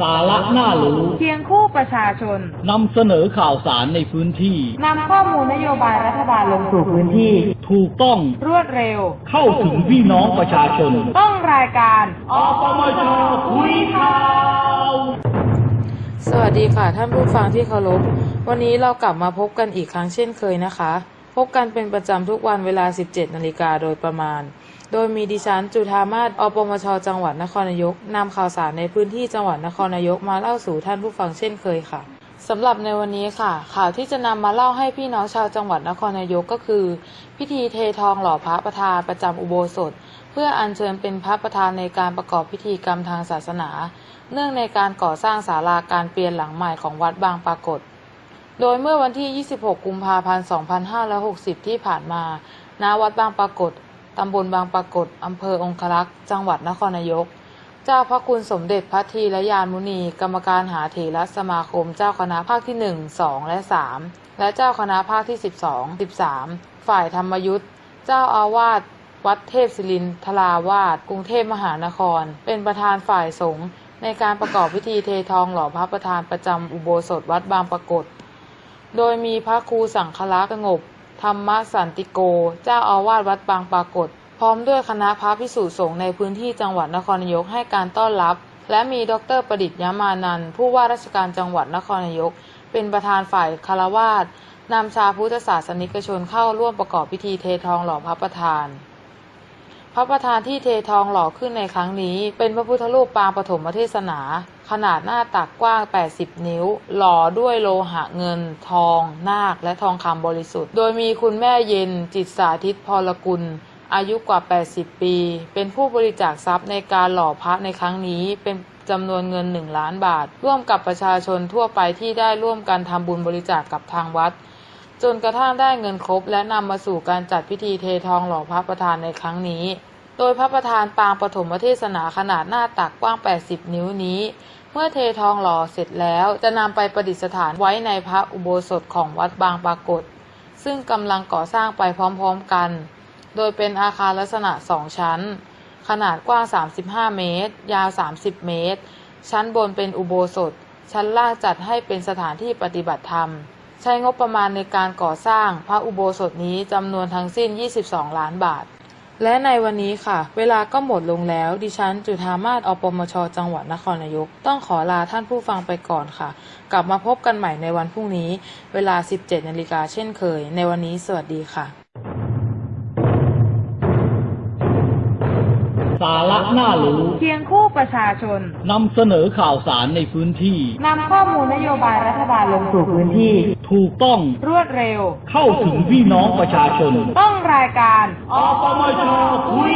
สาระน่ารู้เคียงคู่ประชาชนนำเสนอข่าวสารในพื้นที่นำข้อมูลนโยบายรัฐบาลลงสู่พื้นที่ ถูกต้องรวดเร็ว เข้าถึงพี่น้องประชาชน ต้องรายการอปมจคุยข่าวสวัสดีค่ะท่านผู้ฟังที่เคารพวันนี้เรากลับมาพบกันอีกครั้งเช่นเคยนะคะ พบกันเป็นประจำทุกวันเวลา 17 นาฬิกาโดยประมาณ โดยมีดิฉันจุธามาศอปมช จังหวัดนครนายกนำข่าวสารในพื้นที่จังหวัดนครนายกมาเล่าสู่ท่านผู้ฟังเช่นเคยค่ะสำหรับในวันนี้ค่ะ ข่าวที่จะนำมาเล่าให้พี่น้องชาวจังหวัดนครนายกก็คือ พิธีเททองหล่อพระประธานประจำอุโบสถ เพื่ออัญเชิญเป็นพระประธานในการประกอบพิธีกรรมทางศาสนา เนื่องในการก่อสร้างศาลาการเปลี่ยนหลังใหม่ของวัดบางปรากฏ โดยเมื่อวันที่ 26 กุมภาพันธ์ 2560 ที่ผ่านมา ณ วัดบางปรากฏ ตำบลบางปรากฏ อำเภอองครักษ์ จังหวัดนครนายก เจ้าพระคุณสมเด็จพระทีละยานมุนี กรรมการหาเถรสมาคม เจ้าคณะภาคที่ 1 2 และ 3 และเจ้าคณะภาคที่ 12 13 ฝ่ายธรรมยุทธเจ้าอาวาส วัดเทพศิรินทราวาส กรุงเทพมหานคร เป็นประธานฝ่ายสงฆ์ในการประกอบพิธีเททองหล่อพระประธานประจำอุโบสถวัดบางปรากฏ โดยมีพระครูสังฆลักษณ์สงบ ธรรมสันติโก เจ้าอาวาสวัดบางปรากฏ พร้อมด้วยคณะพระพิสุสงฆ์ในพื้นที่จังหวัดนครนายกให้การต้อนรับ และมีดรประดิษฐ์ยามานันผู้ว่าราชการจังหวัดนครนายก เป็นประธานฝ่ายคารวาสนำชาวพุทธศาสนิกชนเข้าร่วมประกอบพิธีเททองหล่อพระประธานพระประธานที่เททองหล่อขึ้นในครั้งนี้ เป็นพระพุทธรูปปางปฐมเทศนา ขนาดหน้าตักกว้าง 80 นิ้ว หล่อด้วยโลหะเงิน ทอง นาค และทองคำบริสุทธิ์ โดยมีคุณแม่เย็น จิตสาธิตพรกุล อายุกว่า 80 ปี เป็นผู้บริจาคทรัพย์ในการหล่อพระในครั้งนี้ เป็นจำนวนเงิน 1 ล้านบาท ร่วมกับประชาชนทั่วไปที่ได้ร่วมกันทำบุญบริจาคกับทางวัด จนกระทั่งได้เงินครบ และนำมาสู่การจัดพิธีเททองหล่อพระประธานในครั้งนี้ โดยพระประธานปางปฐมเทศนาขนาดหน้าตักกว้าง 80 นิ้วนี้ เมื่อเททองหล่อเสร็จแล้วจะนำไปประดิษฐานไว้ในพระอุโบสถของวัดบางปรากฏ ซึ่งกำลังก่อสร้างไปพร้อมๆกัน โดยเป็นอาคารลักษณะ2ชั้น ขนาดกว้าง 35 เมตร ยาว 30 เมตร ชั้นบนเป็นอุโบสถ ชั้นล่างจัดให้เป็นสถานที่ปฏิบัติธรรม ใช้งบประมาณในการก่อสร้างพระอุโบสถนี้จำนวนทั้งสิ้น 22 ล้านบาท และในวันนี้ค่ะ เวลาก็หมดลงแล้ว ดิฉันจุธามาศอปมช จังหวัดนครนายก ต้องขอลาท่านผู้ฟังไปก่อนค่ะ กลับมาพบกันใหม่ในวันพรุ่งนี้ เวลา 17นาฬิกาเช่นเคย ในวันนี้สวัสดีค่ะ สาระน่ารู้เคียงคู่ประชาชนนำเสนอข่าวสารในพื้นที่ นำข้อมูลนโยบายรัฐบาลลงสู่พื้นที่ ถูกต้องรวดเร็ว เข้าถึงพี่น้องประชาชน ต้องรายการอปมจคุย